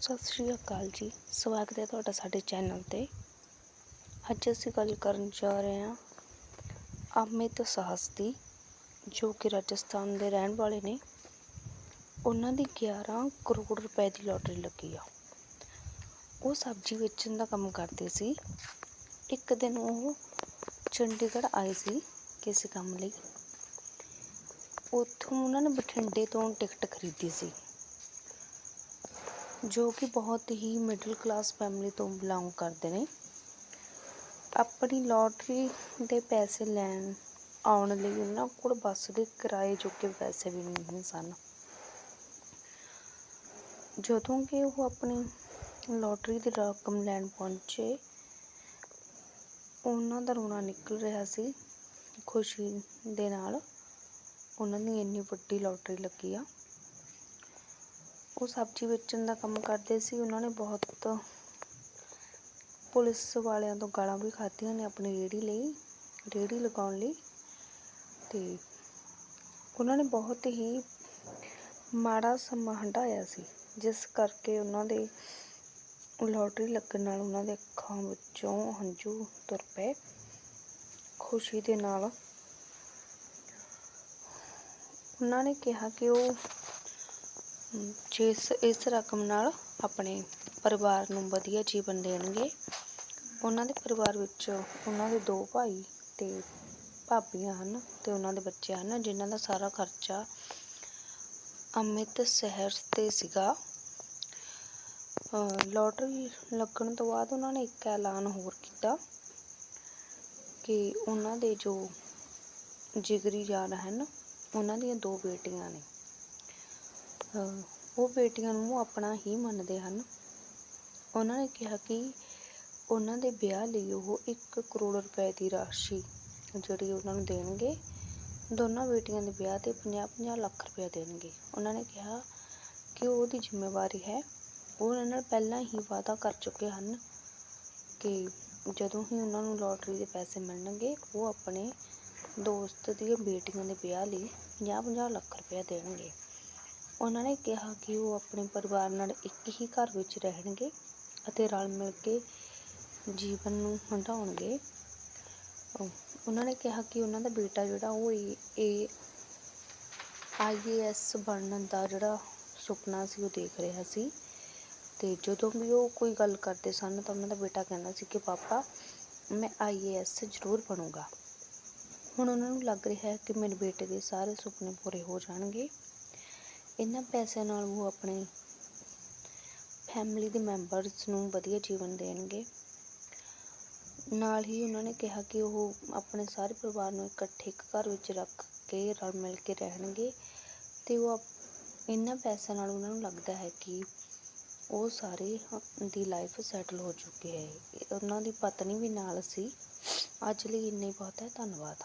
ਸਤਿ ਸ਼੍ਰੀ ਅਕਾਲ ਜੀ। ਸਵਾਗਤ ਹੈ ਤੁਹਾਡਾ ਸਾਡੇ ਚੈਨਲ ਤੇ। ਅੱਜ ਅਸੀਂ ਗੱਲ ਕਰਨ ਜਾ ਰਹੇ ਹਾਂ ਅਮਿਤ ਸਾਹਸ ਦੀ, ਜੋ ਕਿ ਰਾਜਸਥਾਨ ਦੇ ਰਹਿਣ ਵਾਲੇ ਨੇ। ਉਹਨਾਂ ਦੀ 11 ਕਰੋੜ ਰੁਪਏ ਦੀ ਲੋਟਰੀ ਲੱਗੀ ਆ। ਉਹ ਸਬਜ਼ੀ ਵੇਚਣ ਦਾ ਕੰਮ ਕਰਦੇ ਸੀ। ਇੱਕ ਦਿਨ ਉਹ ਚੰਡੀਗੜ੍ਹ ਆਏ ਸੀ ਕਿਸੇ ਕੰਮ ਲਈ। ਉੱਥੋਂ ਉਹਨਾਂ ਨੇ ਬਠਿੰਡੇ ਤੋਂ ਟਿਕਟ ਖਰੀਦੀ ਸੀ। ਜੋ ਕਿ ਬਹੁਤ ਹੀ ਮਿਡਲ ਕਲਾਸ ਫੈਮਿਲੀ ਤੋਂ ਬਿਲੋਂਗ ਕਰਦੇ ਨੇ। ਆਪਣੀ ਲੋਟਰੀ ਦੇ ਪੈਸੇ ਲੈਣ ਆਉਣ ਲਈ ਉਹਨਾਂ ਕੋਲ ਬੱਸ ਦੇ ਕਿਰਾਏ ਜੋਗੇ ਪੈਸੇ ਵੀ ਨਹੀਂ ਸਨ। ਜਦੋਂ ਕਿ ਉਹ ਆਪਣੀ ਲੋਟਰੀ ਦੀ ਰਕਮ ਲੈਣ ਪਹੁੰਚੇ, ਉਹਨਾਂ ਦਾ ਰੋਣਾ ਨਿਕਲ ਰਿਹਾ ਸੀ। ਖੁਸ਼ੀ ਦੇ ਨਾਲ ਉਹਨਾਂ ਦੀ ਇੰਨੀ ਵੱਡੀ ਲੋਟਰੀ ਲੱਗੀ ਆ। ਉਹ ਸਬਜ਼ੀ ਵੇਚਣ ਦਾ ਕੰਮ ਕਰਦੇ ਸੀ। ਉਹਨਾਂ ਨੇ ਬਹੁਤ ਪੁਲਿਸ ਵਾਲਿਆਂ ਤੋਂ ਗਾਲਾਂ ਵੀ ਖਾਧੀਆਂ ਨੇ ਆਪਣੀ ਰੇਹੜੀ ਲਈ ਰੇਹੜੀ ਲਗਾਉਣ ਲਈ। ਤੇ ਉਹਨਾਂ ਨੇ ਬਹੁਤ ਹੀ ਮਾੜਾ ਸਮਾਂ ਹੰਢਾਇਆ ਸੀ। ਜਿਸ ਕਰਕੇ ਉਹਨਾਂ ਦੇ ਲੋਟਰੀ ਲੱਗਣ ਨਾਲ ਉਹਨਾਂ ਦੇ ਅੱਖਾਂ ਵਿੱਚੋਂ ਹੰਝੂ ਤੁਰ ਪਏ। ਖੁਸ਼ੀ ਦੇ ਨਾਲ ਉਹਨਾਂ ਨੇ ਕਿਹਾ ਕਿ ਉਹ ਜਿਸ, ਇਸ ਰਕਮ ਨਾਲ ਆਪਣੇ ਪਰਿਵਾਰ ਨੂੰ ਵਧੀਆ ਜੀਵਨ ਦੇਣਗੇ। ਉਹਨਾਂ ਦੇ ਪਰਿਵਾਰ ਵਿੱਚ ਉਹਨਾਂ ਦੇ ਦੋ ਭਾਈ ਅਤੇ ਭਾਬੀਆਂ ਹਨ ਅਤੇ ਉਹਨਾਂ ਦੇ ਬੱਚੇ ਹਨ ਜਿਹਨਾਂ ਦਾ ਸਾਰਾ ਖਰਚਾ ਅਮਿਤ ਸ਼ਹਿਰ ਤੇ ਸੀਗਾ। ਲੋਟਰੀ ਲੱਗਣ ਤੋਂ ਬਾਅਦ ਉਹਨਾਂ ਨੇ ਇੱਕ ਐਲਾਨ ਹੋਰ ਕੀਤਾ ਕਿ ਉਹਨਾਂ ਦੇ ਜੋ ਜਿਗਰੀ ਜਾਨ ਹਨ, ਉਹਨਾਂ ਦੀਆਂ ਦੋ ਬੇਟੀਆਂ ਨੇ। ਉਹ ਬੇਟੀਆਂ ਨੂੰ ਆਪਣਾ ਹੀ ਮੰਨਦੇ ਹਨ। ਉਹਨਾਂ ਨੇ ਕਿਹਾ ਕਿ ਉਹਨਾਂ ਦੇ ਵਿਆਹ ਲਈ ਉਹ 1 ਕਰੋੜ ਰੁਪਏ ਦੀ ਰਾਸ਼ੀ ਜਿਹੜੀ ਉਹਨਾਂ ਨੂੰ ਦੇਣਗੇ, ਦੋਨਾਂ ਬੇਟੀਆਂ ਦੇ ਵਿਆਹ ਤੇ 50-50 ਲੱਖ ਰੁਪਏ ਦੇਣਗੇ। ਉਹਨਾਂ ਨੇ ਕਿਹਾ ਕਿ ਉਹਦੀ ਜ਼ਿੰਮੇਵਾਰੀ ਹੈ। ਉਹ ਉਹਨਾਂ ਨਾਲ ਪਹਿਲਾਂ ਹੀ ਵਾਅਦਾ ਕਰ ਚੁੱਕੇ ਹਨ ਕਿ ਜਦੋਂ ਹੀ ਉਹਨਾਂ ਨੂੰ ਲੋਟਰੀ ਦੇ ਪੈਸੇ ਮਿਲਣਗੇ, ਉਹ ਆਪਣੇ ਦੋਸਤ ਦੀਆਂ ਬੇਟੀਆਂ ਦੇ ਵਿਆਹ ਲਈ 50-50 ਲੱਖ ਰੁਪਏ ਦੇਣਗੇ। ਉਹਨਾਂ ਨੇ ਕਿਹਾ ਕਿ ਉਹ ਆਪਣੇ ਪਰਿਵਾਰ ਨਾਲ ਇੱਕ ਹੀ ਘਰ ਵਿੱਚ ਰਹਿਣਗੇ ਅਤੇ ਰਲ ਮਿਲ ਕੇ ਜੀਵਨ ਨੂੰ ਹੰਢਾਉਣਗੇ ਉਹਨਾਂ ਨੇ ਕਿਹਾ ਕਿ ਉਹਨਾਂ ਦਾ ਬੇਟਾ ਜਿਹੜਾ ਉਹ ਇਹ ਆਈਏਐਸ ਬਣਨ ਦਾ ਜਿਹੜਾ ਸੁਪਨਾ ਸੀ ਉਹ ਦੇਖ ਰਿਹਾ ਸੀ ਤੇ ਜਦੋਂ ਵੀ ਉਹ ਕੋਈ ਗੱਲ ਕਰਦੇ ਸਨ ਤਾਂ ਉਹਨਾਂ ਦਾ ਬੇਟਾ ਕਹਿੰਦਾ ਸੀ ਕਿ, ਪਾਪਾ, ਮੈਂ ਆਈਏਐਸ ਜ਼ਰੂਰ ਬਣੂੰਗਾ। ਹੁਣ ਉਹਨਾਂ ਨੂੰ ਲੱਗ ਰਿਹਾ ਹੈ ਕਿ ਮੇਰੇ ਬੇਟੇ ਦੇ ਸਾਰੇ ਸੁਪਨੇ ਪੂਰੇ ਹੋ ਜਾਣਗੇ ਇਹਨਾਂ ਪੈਸਿਆਂ ਨਾਲ ਉਹ ਆਪਣੇ ਫੈਮਿਲੀ ਦੇ ਮੈਂਬਰਸ ਨੂੰ ਵਧੀਆ ਜੀਵਨ ਦੇਣਗੇ। ਨਾਲ ਹੀ ਉਹਨਾਂ ਨੇ ਕਿਹਾ ਕਿ ਉਹ ਆਪਣੇ ਸਾਰੇ ਪਰਿਵਾਰ ਨੂੰ ਇਕੱਠੇ ਇੱਕ ਘਰ ਵਿੱਚ ਰੱਖ ਕੇ ਰਲ ਮਿਲ ਕੇ ਰਹਿਣਗੇ ਤੇ ਉਹ ਇਹਨਾਂ ਪੈਸਿਆਂ ਨਾਲ ਉਹਨਾਂ ਨੂੰ ਲੱਗਦਾ ਹੈ ਕਿ ਉਹ ਸਾਰੇ ਦੀ ਲਾਈਫ ਸੈਟਲ ਹੋ ਚੁੱਕੀ ਹੈ। ਉਹਨਾਂ ਦੀ ਪਤਨੀ ਵੀ ਨਾਲ ਸੀ। ਅੱਜ ਲਈ ਇੰਨੇ ਬਹੁਤ ਹੈ। ਧੰਨਵਾਦ।